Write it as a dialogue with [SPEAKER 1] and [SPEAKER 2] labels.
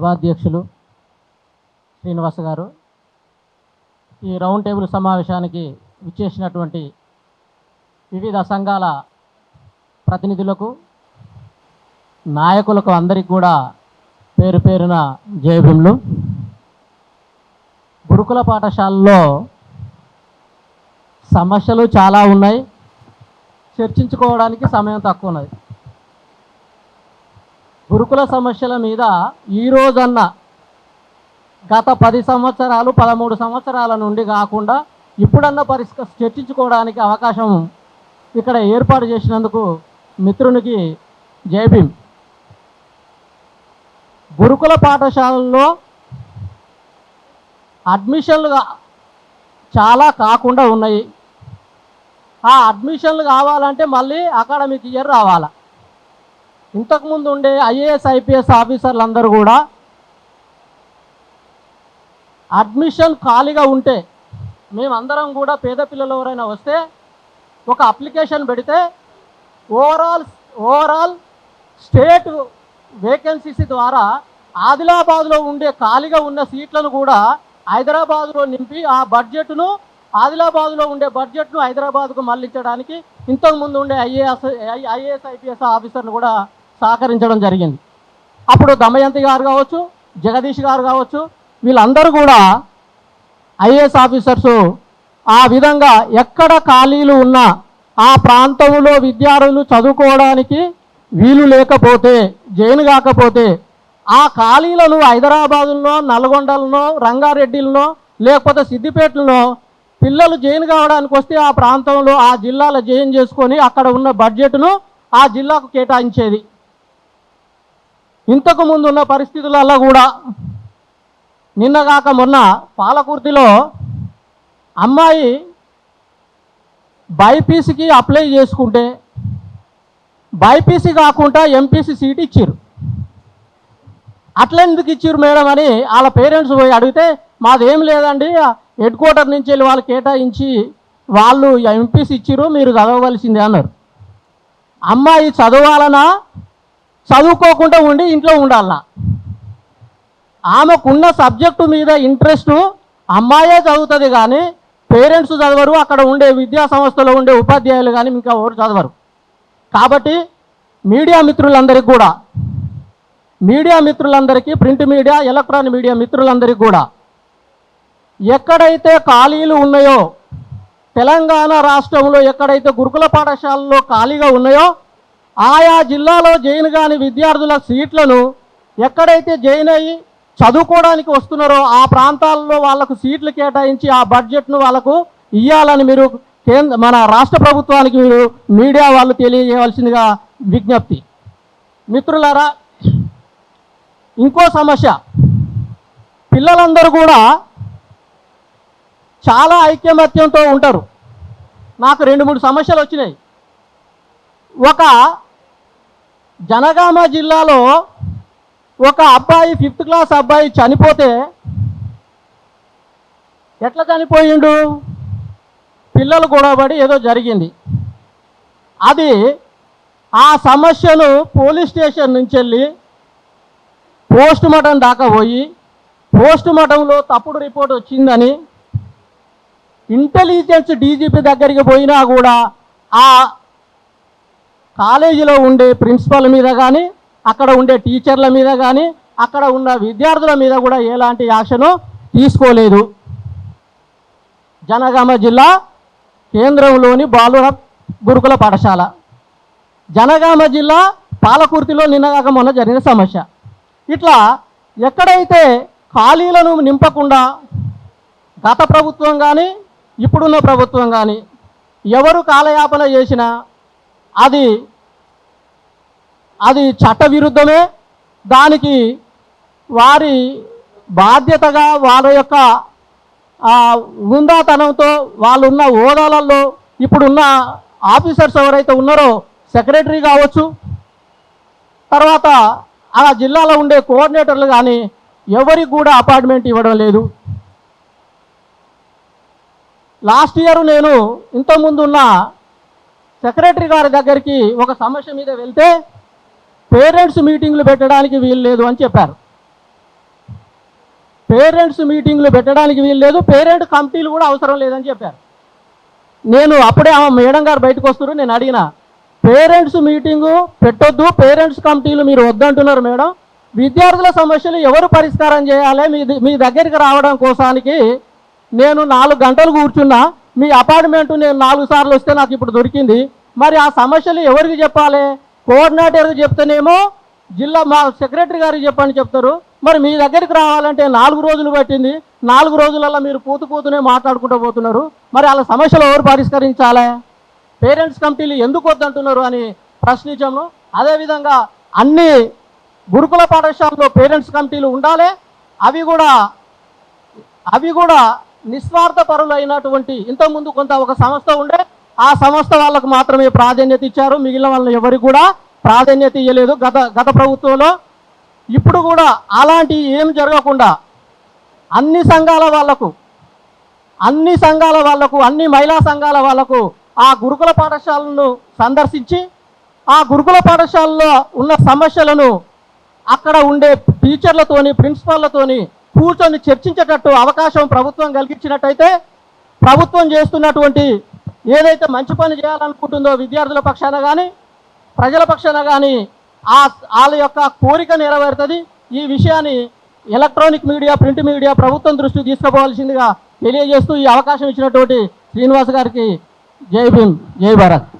[SPEAKER 1] సభాధ్యక్షులు శ్రీనివాస్ గారు. ఈ రౌండ్ టేబుల్ సమావేశానికి విచ్చేసినటువంటి వివిధ సంఘాల ప్రతినిధులకు నాయకులకు అందరికి కూడా పేరు పేరున జయభీములు. గురుకుల పాఠశాలలో సమస్యలు చాలా ఉన్నాయి. చర్చించుకోవడానికి సమయం తక్కువ ఉన్నది. గురుకుల సమస్యల మీద ఈ రోజన్న గత పది సంవత్సరాలు పదమూడు సంవత్సరాల నుండి కాకుండా ఇప్పుడన్నా పరిష్క చర్చించుకోవడానికి అవకాశం ఇక్కడ ఏర్పాటు చేసినందుకు మిత్రునికి జైభీం గురుకుల పాఠశాలల్లో అడ్మిషన్లు చాలా కాకుండా ఉన్నాయి. ఆ అడ్మిషన్లు కావాలంటే మళ్ళీ అకాడమిక్ ఇయర్ రావాలా? ఇంతకుముందు ఉండే ఐఏఎస్ ఐపీఎస్ ఆఫీసర్లు అందరూ కూడా అడ్మిషన్ ఖాళీగా ఉంటే మేమందరం కూడా పేద పిల్లలు ఎవరైనా వస్తే ఒక అప్లికేషన్ పెడితే ఓవరాల్ ఓవరాల్ స్టేట్ వేకెన్సీస్ ద్వారా ఆదిలాబాద్లో ఉండే ఖాళీగా ఉన్న సీట్లను కూడా హైదరాబాద్లో నింపి ఆ బడ్జెట్ను ఆదిలాబాద్లో ఉండే బడ్జెట్ను హైదరాబాద్కు మళ్ళించడానికి ఇంతకుముందు ఉండే ఐఏఎస్ ఐఏఎస్ ఐపీఎస్ ఆఫీసర్ను కూడా సహకరించడం జరిగింది. అప్పుడు దమయంతి గారు కావచ్చు జగదీష్ గారు కావచ్చు వీళ్ళందరూ కూడా ఐఏఎస్ ఆఫీసర్స్ ఆ విధంగా ఎక్కడ ఖాళీలు ఉన్నా ఆ ప్రాంతంలో విద్యార్థులు చదువుకోవడానికి వీలు లేకపోతే జైలు కాకపోతే ఆ ఖాళీలను హైదరాబాదులో నల్గొండలనో రంగారెడ్డిలనో లేకపోతే సిద్దిపేటలో పిల్లలు జైన్ కావడానికి వస్తే ఆ ప్రాంతంలో ఆ జిల్లాలో జైన్ చేసుకొని అక్కడ ఉన్న బడ్జెట్ను ఆ జిల్లాకు కేటాయించేది. ఇంతకు ముందు ఉన్న పరిస్థితులలో కూడా నిన్నగాక మొన్న పాలకుర్తిలో అమ్మాయి బైపీసీకి అప్లై చేసుకుంటే బైపీసీ కాకుండా ఎంపీసీ సీట్ ఇచ్చారు అట్లా ఎందుకు ఇచ్చారు మేడం అని వాళ్ళ పేరెంట్స్ పోయి అడిగితే మాదేం లేదండి హెడ్ క్వార్టర్ నుంచి వెళ్ళి వాళ్ళు కేటాయించి వాళ్ళు ఎంపీసీ ఇచ్చారు మీరు చదవవలసిందే అన్నారు. అమ్మాయి చదవాలనా? చదువుకోకుండా ఉండి ఇంట్లో ఉండాల? ఆమెకున్న సబ్జెక్టు మీద ఇంట్రెస్ట్ అమ్మాయే చదువుతుంది కానీ పేరెంట్స్ చదవరు అక్కడ ఉండే విద్యా సంస్థలో ఉండే ఉపాధ్యాయులు కానీ ఇంకా ఎవరు చదవరు. కాబట్టి మీడియా మిత్రులందరికీ కూడా మీడియా మిత్రులందరికీ ప్రింట్ మీడియా ఎలక్ట్రానిక్ మీడియా మిత్రులందరికీ కూడా ఎక్కడైతే ఖాళీలు ఉన్నాయో తెలంగాణ రాష్ట్రంలో ఎక్కడైతే గురుకుల పాఠశాలలో ఖాళీగా ఉన్నాయో ఆయా జిల్లాలో జైన్ కాని విద్యార్థుల సీట్లను ఎక్కడైతే జైన్ అయ్యి చదువుకోవడానికి వస్తున్నారో ఆ ప్రాంతాల్లో వాళ్ళకు సీట్లు కేటాయించి ఆ బడ్జెట్ను వాళ్ళకు ఇవ్వాలని మీరు కేంద్ర మన రాష్ట్ర ప్రభుత్వానికి మీరు మీడియా వాళ్ళు తెలియజేయవలసిందిగా విజ్ఞప్తి. మిత్రులారా ఇంకో సమస్య. పిల్లలందరూ కూడా చాలా ఐక్యమత్యంతో ఉంటారు. నాకు రెండు మూడు సమస్యలు వచ్చినాయి. ఒక జనగామ జిల్లాలో ఒక అబ్బాయి ఫిఫ్త్ క్లాస్ అబ్బాయి చనిపోతే ఎట్లా చనిపోయిండు? పిల్లలు గొడవపడి ఏదో జరిగింది. అది ఆ సమస్యను పోలీస్ స్టేషన్ నుంచి వెళ్ళి పోస్ట్ మార్టం దాకా పోయి పోస్ట్ మార్టంలో తప్పుడు రిపోర్ట్ వచ్చిందని ఇంటెలిజెన్స్ డీజీపీ దగ్గరికి పోయినా కూడా ఆ కాలేజీలో ఉండే ప్రిన్సిపల్ మీద కానీ అక్కడ ఉండే టీచర్ల మీద కానీ అక్కడ ఉన్న విద్యార్థుల మీద కూడా ఎలాంటి యాక్షను తీసుకోలేదు. జనగామ జిల్లా కేంద్రంలోని బాలుర గురుకుల పాఠశాల. జనగామ జిల్లా పాలకుర్తిలో నిన్నగాక మొన్న జరిగిన సమస్య. ఇట్లా ఎక్కడైతే ఖాళీలను నింపకుండా గత ప్రభుత్వం కానీ ఇప్పుడున్న ప్రభుత్వం కానీ ఎవరు కాలయాపన చేసినా అది అది చట్టవిరుద్ధమే. దానికి వారి బాధ్యతగా వాళ్ళ యొక్క ఉందాతనంతో వాళ్ళు ఉన్న హోదాలలో ఇప్పుడున్న ఆఫీసర్స్ ఎవరైతే ఉన్నారో సెక్రటరీ కావచ్చు తర్వాత ఆ జిల్లాలో ఉండే కోఆర్డినేటర్లు కానీ ఎవరికి కూడా అపార్ట్మెంట్ ఇవ్వడం లేదు. లాస్ట్ ఇయర్ నేను ఇంతకుముందు ఉన్న సెక్రటరీ గారి దగ్గరికి ఒక సమస్య మీద వెళ్తే పేరెంట్స్ మీటింగ్లు పెట్టడానికి వీలు లేదు అని చెప్పారు. పేరెంట్స్ మీటింగ్లు పెట్టడానికి వీలు లేదు పేరెంట్ కమిటీలు కూడా అవసరం లేదని చెప్పారు. నేను అప్పుడే ఆ మేడం గారు బయటకు వస్తున్నారు నేను అడిగిన పేరెంట్స్ మీటింగు పెట్టొద్దు పేరెంట్స్ కమిటీలు మీరు వద్దంటున్నారు మేడం. విద్యార్థుల సమస్యలు ఎవరు పరిష్కారం చేయాలి? మీ మీ దగ్గరికి రావడం కోసానికి నేను నాలుగు గంటలు కూర్చున్నా మీ అపార్ట్మెంట్ నేను నాలుగు సార్లు వస్తే నాకు ఇప్పుడు దొరికింది. మరి ఆ సమస్యలు ఎవరికి చెప్పాలి? కోఆర్డినేటర్కి చెప్తేనేమో జిల్లా మా సెక్రటరీ గారికి చెప్పని చెప్తారు. మరి మీ దగ్గరికి రావాలంటే నాలుగు రోజులు పట్టింది. నాలుగు రోజులలో మీరు పూతు పూతునే మాట్లాడుకుంటూ పోతున్నారు. మరి వాళ్ళ సమస్యలు ఎవరు పరిష్కరించాలి? పేరెంట్స్ కమిటీలు ఎందుకు వద్దంటున్నారు అని ప్రశ్నించాము. అదేవిధంగా అన్ని గురుకుల పాఠశాలలో పేరెంట్స్ కమిటీలు ఉండాలి. అవి కూడా అవి కూడా నిస్వార్థ పరులైనటువంటి ఇంతకుముందు కొంత ఒక సంస్థ ఉండే ఆ సంస్థ వాళ్ళకు మాత్రమే ప్రాధాన్యత ఇచ్చారు. మిగిలిన వాళ్ళని ఎవరికి కూడా ప్రాధాన్యత ఇవ్వలేదు గత గత ప్రభుత్వంలో ఇప్పుడు కూడా అలాంటి ఏం జరగకుండా అన్ని సంఘాల వాళ్ళకు అన్ని సంఘాల వాళ్ళకు అన్ని మహిళా సంఘాల వాళ్ళకు ఆ గురుకుల పాఠశాలను సందర్శించి ఆ గురుకుల పాఠశాలలో ఉన్న సమస్యలను అక్కడ ఉండే టీచర్లతోని ప్రిన్సిపాల్లతోని కూర్చొని చర్చించేటట్టు అవకాశం ప్రభుత్వం కలిగించినట్టయితే ప్రభుత్వం చేస్తున్నటువంటి ఏదైతే మంచి పని చేయాలనుకుంటుందో విద్యార్థుల పక్షాన కానీ ప్రజల పక్షాన కానీ ఆ వాళ్ళ యొక్క కోరిక నెరవేరుతుంది. ఈ విషయాన్ని ఎలక్ట్రానిక్ మీడియా ప్రింట్ మీడియా ప్రభుత్వం దృష్టికి తీసుకుపోవాల్సిందిగా తెలియజేస్తూ ఈ అవకాశం ఇచ్చినటువంటి శ్రీనివాస్ గారికి జై భీమ్ జై భారత్.